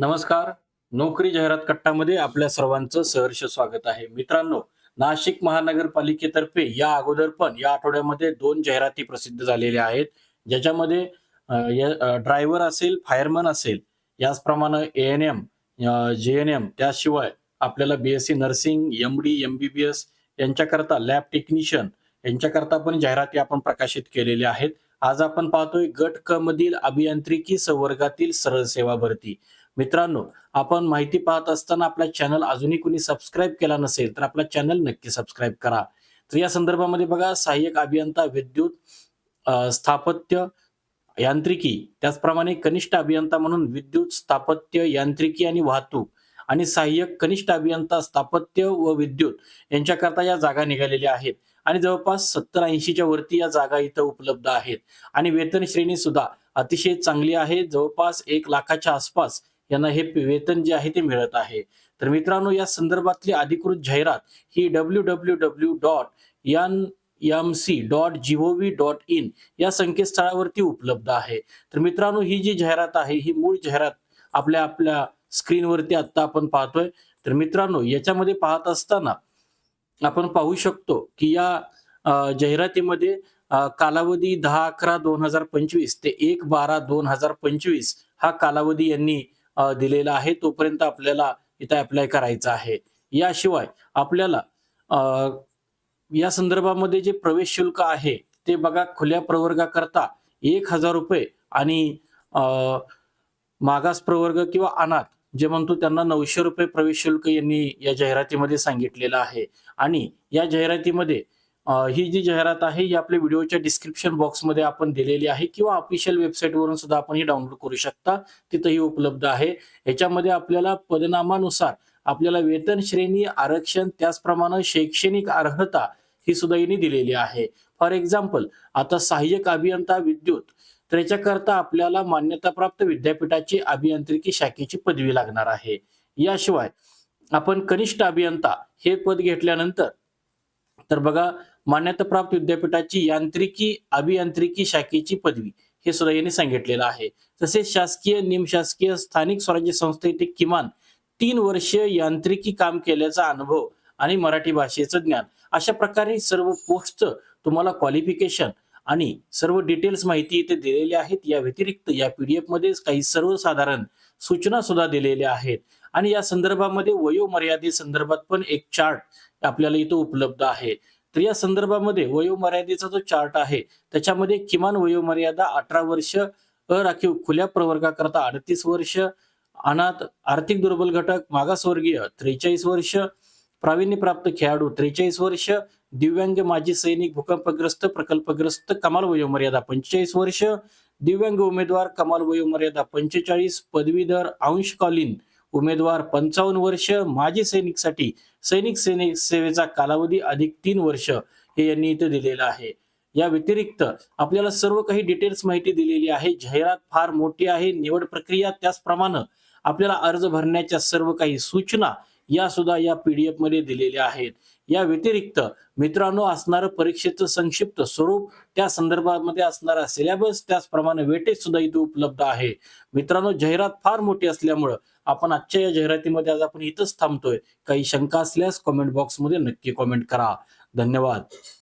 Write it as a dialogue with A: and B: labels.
A: नमस्कार. नोकरी जाहिरात कट्टामध्ये आपल्या सर्वांचं सहर्ष स्वागत आहे. मित्रांनो नाशिक महानगरपालिकेतर्फे या अगोदर पण या आठवड्यामध्ये दोन जाहिराती प्रसिद्ध झालेल्या आहेत. ज्याच्यामध्ये ड्रायव्हर असेल फायरमन असेल याचप्रमाणे A N M J N M त्याशिवाय आपल्याला B S C nursing M D M B B S यांच्याकरता lab technician यांच्याकरता पण जाहिराती आपण प्रकाशित केलेल्या आहेत. आज आपण पाहतोय गट क मधील अभियांत्रिकी संवर्गातील सरळ सेवा भरती. मित्रांनो आपण माहिती पाहत असताना आपला चॅनल अजूनही कुणी सबस्क्राईब केला नसेल तर आपला चॅनल नक्की सबस्क्राईब करा. तर या संदर्भामध्ये बघा सहाय्यक अभियंता विद्युत स्थापत्य यांत्रिकी त्याचप्रमाणे कनिष्ठ अभियंता म्हणून विद्युत स्थापत्य यांत्रिकी आणि वाहतूक आणि सहाय्यक कनिष्ठ अभियंता स्थापत्य व विद्युत यांच्याकरता या जागा निघालेल्या आहेत. आणि जवळपास सत्तर ऐंशीच्या वरती या जागा इथं उपलब्ध आहेत. आणि वेतन श्रेणी सुद्धा अतिशय चांगली आहे. जवळपास एक लाखाच्या आसपास यांना हे वेतन जे आहे ते मिळत आहे. तर मित्रांनो या संदर्भातली अधिकृत जाहिरात ही W W W dot N M C dot gov dot in या संकेतस्थळावरती उपलब्ध आहे. तर मित्रांनो ही जी जाहिरात आहे ही मूळ जाहिरात आपल्या आपल्या स्क्रीनवरती आत्ता आपण पाहतोय. तर मित्रांनो याच्यामध्ये पाहत असताना आपण पाहू शकतो की या जाहिरातीमध्ये कालावधी दहा अकरा दोन हजार पंचवीस ते एक बारा दोन हजार पंचवीस हा कालावधी यांनी दिलेला आहे. तोपर्यंत आपल्याला इथं अप्लाय करायचा आहे. याशिवाय आपल्याला या संदर्भामध्ये जे प्रवेश शुल्क आहे ते बघा खुल्या प्रवर्गाकरता एक हजार रुपये आणि अ, मागास प्रवर्ग किंवा अनाथ जे म्हणतो त्यांना नऊशे रुपये प्रवेश शुल्क यांनी या जाहिरातीमध्ये सांगितलेलं आहे. आणि या जाहिरातीमध्ये ही जी जाहिरात आहे ही आपल्या व्हिडिओच्या डिस्क्रिप्शन बॉक्समध्ये आपण दिलेली आहे किंवा ऑफिशियल वेबसाईटवरून सुद्धा आपण ही डाउनलोड करू शकता. तिथंही उपलब्ध आहे. याच्यामध्ये आपल्याला पदनामानुसार आपल्याला वेतन श्रेणी आरक्षण त्याचप्रमाणे शैक्षणिक अर्हता ही सुद्धा यांनी दिलेली आहे. फॉर एक्झाम्पल आता सहाय्यक अभियंता विद्युत तर याच्याकरता आपल्याला मान्यताप्राप्त विद्यापीठाची अभियांत्रिकी शाखेची पदवी लागणार आहे. याशिवाय आपण कनिष्ठ अभियंता हे पद घेतल्यानंतर तर बघा मान्यताप्राप्त विद्यापीठाची यांत्रिकी अभियांत्रिकी शाखेची पदवी हे सुद्धा यांनी सांगितलेलं आहे. तसेच शासकीय निमशासकीय स्थानिक स्वराज्य संस्थेचे किमान तीन वर्ष यांत्रिकी काम केल्याचा अनुभव आणि मराठी भाषेचं ज्ञान. अशा प्रकारे सर्व पोस्टचं तुम्हाला क्वालिफिकेशन आणि सर्व डिटेल्स माहिती इथे दिलेली आहेत. या व्यतिरिक्त या पीडीएफमध्ये काही सर्वसाधारण सूचना सुद्धा दिलेल्या आहेत. आणि या संदर्भामध्ये वयोमर्यादे संदर्भात पण एक चार्ट आपल्याला इथं उपलब्ध आहे. तर या संदर्भामध्ये वयोमर्यादेचा जो चार्ट आहे त्याच्यामध्ये किमान वयोमर्यादा अठरा वर्ष अराखीव खुल्या प्रवर्गाकरता अडतीस वर्ष अनाथ आर्थिक दुर्बल घटक मागासवर्गीय त्रेचाळीस वर्ष प्रावीण्यप्राप्त खेळाडू त्रेचाळीस वर्ष दिव्यांग माजी सैनिक भूकंपग्रस्त प्रकल्पग्रस्त कमाल वयोमर्यादा पंचेचाळीस वर्ष दिव्यांग उमेदवार कमाल वयोमर्यादा पंचेचाळीस पदवीधर अंशकालीन उमेदवार पंचावन्न वर्ष माजी सैनिकसाठी सैनिक सैनिक सेवेचा कालावधी अधिक तीन वर्ष हे यांनी इथे दिलेलं आहे. या व्यतिरिक्त आपल्याला सर्व काही डिटेल्स माहिती दिलेली आहे. जाहिरात फार मोठी आहे. निवड प्रक्रिया त्याचप्रमाणे आपल्याला अर्ज भरण्याच्या सर्व काही सूचना या सुद्धा या पीडीएफमध्ये दिलेल्या आहेत. या व्यतिरिक्त मित्रांनो असणारं परीक्षेचं संक्षिप्त स्वरूप त्या संदर्भामध्ये असणारा सिलेबस त्याचप्रमाणे वेटेज सुद्धा इथे उपलब्ध आहे. मित्रांनो जाहिरात फार मोठी असल्यामुळं आपण आजच्या या जाहिरातीमध्ये आज आपण इथंच थांबतोय. काही शंका असल्यास कमेंट बॉक्समध्ये नक्की कमेंट करा. धन्यवाद.